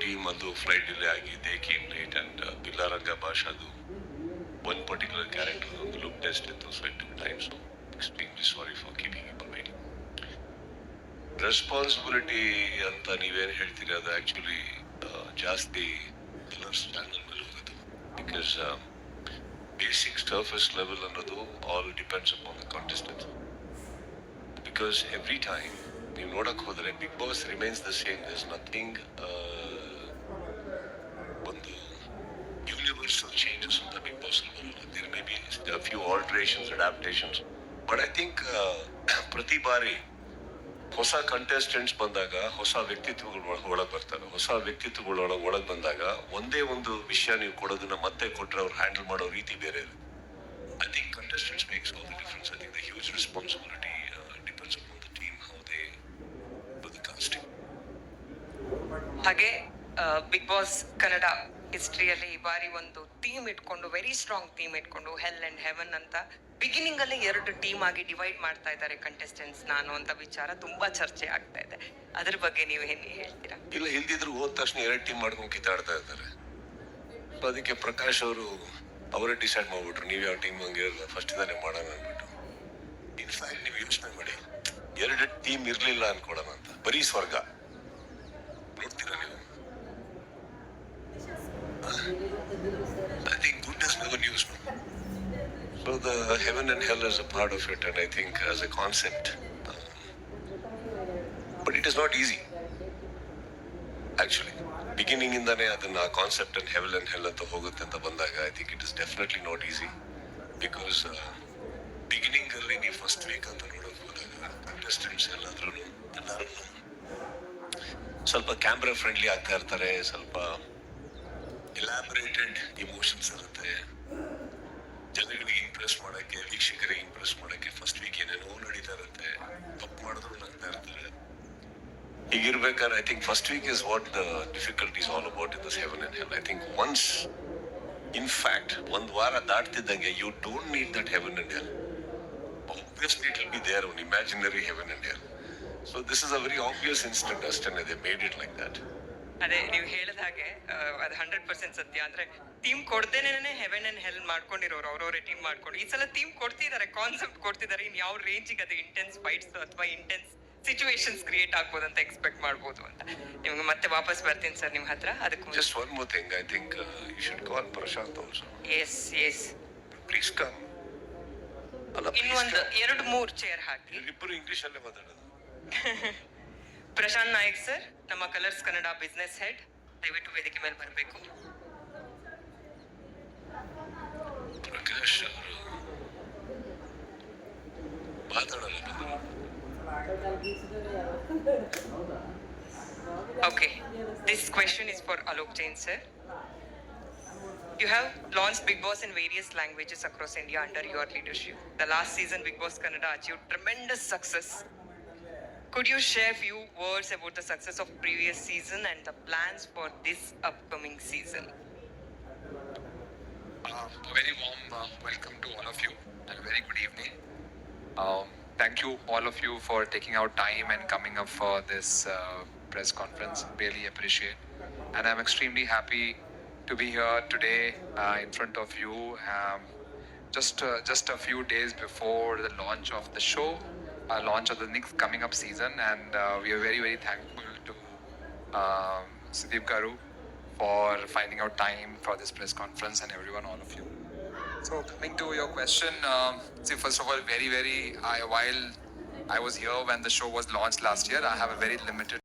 team ಅದು flight delay ಆಗಿ they came late and Billa Ranga ಭಾಷಾದು ಒಂದು ಪರ್ಟಿಕ್ಯುಲರ್ ಕ್ಯಾರೆಕ್ಟರ್ ಒಂದು ಲುಕ್ ಟೆಸ್ಟ್ ಇತ್ತು so it time so extremely sorry for keeping up waiting responsibility ಅಂತ ನೀವೇನು ಹೇಳ್ತೀರಿ, ಅದು ಆ್ಯಕ್ಚುಲಿ ಜಾಸ್ತಿ ಎಲ್ಲರ್ಸ್ ಚಾನಲ್ ಮೇಲೆ ಹೋಗೋದು ಬಿಕಾಸ್ ಬೇಸಿಕ್ ಸರ್ಫೇಸ್ ಲೆವೆಲ್ ಅನ್ನೋದು all depends upon the contestant because every time ನೀವು ನೋಡೋಕೆ ಹೋದರೆ Bigg Boss remains the same thus nothing ಒಂದು ಯೂನಿವರ್ಸಲ್ ಚೇಂಜಸ್ ಅಂತ Bigg Boss there may few alterations adaptations but I think ಪ್ರತಿ ಬಾರಿ ಹೊಸ contestants ಬಂದಾಗ, ಹೊಸ ವ್ಯಕ್ತಿತ್ವಗಳು ಒಳಗೆ ಬರ್ತಾರೆ. ಹೊಸ ವ್ಯಕ್ತಿತ್ವಗಳು ಒಳಗೆ ಒಳಗೆ ಬಂದಾಗ ಒಂದೇ ಒಂದು ವಿಷಯ ನೀವು ಕೊಡೋದನ್ನ ಮತ್ತೆ ಕೊಟ್ಟರೆ ಅವ್ರು ಹ್ಯಾಂಡಲ್ ಮಾಡೋ ರೀತಿ ಬೇರೆ ಇದೆ I think contestants makes all the difference I think the huge responsibility depends upon the team how they the casting ಹಾಗೆ ಬಿಗ್ ಬಾಸ್ ಕನ್ನಡ ಹಿಸ್ಟ್ರಿಯಲ್ಲಿ ಈ ಬಾರಿ ಒಂದು ಟೀಮ್ ಇಟ್ಕೊಂಡು ವೆರಿ ಸ್ಟ್ರಾಂಗ್ ಟೀಮ್ ಇಟ್ಕೊಂಡು ಹೆಲ್ ಅಂಡ್ ಹೆವನ್ ಅಂತ ಬಿಗಿನಿಂಗ್ ಅಲ್ಲಿ ಎರಡು ಟೀಮ್ ಆಗಿ ಡಿವೈಡ್ ಮಾಡ್ತಾ ಇದ್ದಾರೆ ಕಂಟೆಸ್ಟೆಂಟ್ಸ್ ನಾನು ಅಂತ ವಿಚಾರ ತುಂಬಾ ಚರ್ಚೆ ಆಗ್ತಾ ಇದೆ. ಅದ್ರ ಬಗ್ಗೆ ನೀವು ಏನು ಹೇಳ್ತೀರಾ? ಇಲ್ಲ, ಹಿಂದಿದ್ರು ಹೋದ ತಕ್ಷಣ ಎರಡು ಟೀಮ್ ಮಾಡ್ಕೊಂಡು ಕಿತ್ತಾಡ್ತಾ ಇದ್ದಾರೆ. ಅದಕ್ಕೆ ಪ್ರಕಾಶ್ ಅವರು, ಅವರೇ ಡಿಸೈಡ್ ಮಾಡ್ಬಿಟ್ರು, ನೀವು ಯಾವ ಟೀಮ್ ಹಂಗೆ ಫಸ್ಟ್ ಇದನ್ನ ಮಾಡೋಣ ಅಂದ್ಬಿಟ್ಟು. ಇನ್ಫ್ಯಾಕ್ಟ್ ನೀವು ಯೋಚನೆ ಮಾಡಿ, ಎರಡು ಟೀಮ್ ಇರಲಿಲ್ಲ ಅನ್ಕೊಳ್ಳೋಣ ಅಂತ. ಬರೀ ಸ್ವರ್ಗ. think good is never news so the heaven and hell is a part of it and I think as a concept but it is not easy actually beginning ಇಂದಾನೆ ಅದನ್ನ concept and heaven and hell ಅಂತ ಹೋಗುತ್ತೆ ಅಂತ ಬಂದಾಗ I think it is definitely not easy because beginning ಅಲ್ಲಿ ನೀವು first week ಅಂತ ನೋಡೋದು ಹೋದಾಗ ಕಂಟೆಸ್ಟೆಂಟ್ಸ್ ಎಲ್ಲಾದ್ರೂ ಎಲ್ಲರೂ ಸ್ವಲ್ಪ ಕ್ಯಾಮ್ರಾ ಫ್ರೆಂಡ್ಲಿ ಆಗ್ತಾ ಇರ್ತಾರೆ ಸ್ವಲ್ಪ ಎಲಾಬರೇಟೆಡ್ ಇಮೋಷನ್ಸ್ ಇರುತ್ತೆ ಜನಗಳಿಗೆ ಇಂಪ್ರೆಸ್ ಮಾಡಕ್ಕೆ ವೀಕ್ಷಕರಿಗೆ ಇಂಪ್ರೆಸ್ ಮಾಡಕ್ಕೆ ಫಸ್ಟ್ ವೀಕ್ ಏನೇನೋ ನಡೀತಾ ಇರುತ್ತೆ ತಪ್ಪು ಮಾಡಿದ್ರು ನಗ್ತಾ ಇರ್ತಾರೆ ಹೀಗಿರ್ಬೇಕಾದ್ರೆ I think first week is what the difficulties all about in this heaven and hell I think once in fact ಒಂದು ವಾರ ದಾಟ್ತಿದ್ದಂಗೆ you don't need that heaven and hell obviously it will be there one imaginary heaven and hell so this is a very obvious instant ಅಷ್ಟೇ they made it like that ಅದೇ ನೀವು ಹೇಳಿದ ಹಾಗೆ ಅದು hundred percent ಸತ್ಯ. ಅಂದ್ರೆ team ಕೊಡ್ದೇನೆ Heaven and hell ಮಾಡ್ಕೊಂಡಿರೋರು ಅವ್ರವ್ರೆ ಟೀಮ್ ಮಾಡ್ಕೊಂಡು. ಈ ಸಲ ಟೀಮ್ ಕೊಡ್ತಿದ್ದಾರೆ ಕಾನ್ಸೆಪ್ಟ್ ಕೊಡ್ತಿದ್ದಾರೆ ಇನ್ ಯಾವ ರೇಂಜಿಗೆ ಅದು ಇಂಟೆನ್ಸ್ ಫೈಟ್ಸ್ ಅಥವಾ ಇಂಟೆನ್ಸ್ ಸಿಚುವೇಶನ್ಸ್ ಕ್ರಿಯೇಟ್ ಆಗ್ಬೋದು ಅಂತ ಎಕ್ಸ್ಪೆಕ್ಟ್ ಮಾಡ್ಬೋದು ಅಂತ. ನಿಮ್ಗೆ ಮತ್ತೆ ವಾಪಸ್ ಬರ್ತೀನಿ ಸರ್ ನಿಮ್ಮ ಹತ್ರ. ಅದಕ್ಕೆ just one more thing I think you should call Prashant also S S please come ಇನ್ನೊಂದು ಎರಡು ಮೂರು ಚೇರ್ ಹಾಕಿ. ಇಬ್ಬರು ಇಂಗ್ಲಿಷ್ ಅಲ್ಲೇ ಮಾತಾಡೋದು. ಪ್ರಶಾಂತ್ ನಾಯಕ್ ಸರ್ ನಮ್ಮ ಕಲರ್ಸ್ ಕನ್ನಡ ಬಿಸ್ನೆಸ್ ಹೆಡ್ ದಯವಿಟ್ಟು ವೇದಿಕೆ ಮೇಲೆ ಬರಬೇಕು ಪ್ರಕಾಶ್ ಅವರು ಮಾತಾಡಲ್ಲ ಬಂದ್ರು. Okay, this question is for Alok Jain, sir. You have launched Big Boss in various languages across India under your leadership. The last season, Big Boss Kannada achieved tremendous success. Could you share a few words about the success of previous season and the plans for this upcoming season? Uh, a very warm uh, welcome to all of you and a very good evening. Um, thank you, all of you, for taking out time and coming up for this uh, press conference. Really appreciate. And I'm extremely happy to be here today uh, in front of you. Um, just uh, just a few days before the launch of the show, uh, launch of the next coming up season, and uh, we are very very thankful to um, Sudeep Garu for finding out time for this press conference and everyone, all of you. So coming to your question, um, see first of all, very very I while I was here when the show was launched last year, I have a very limited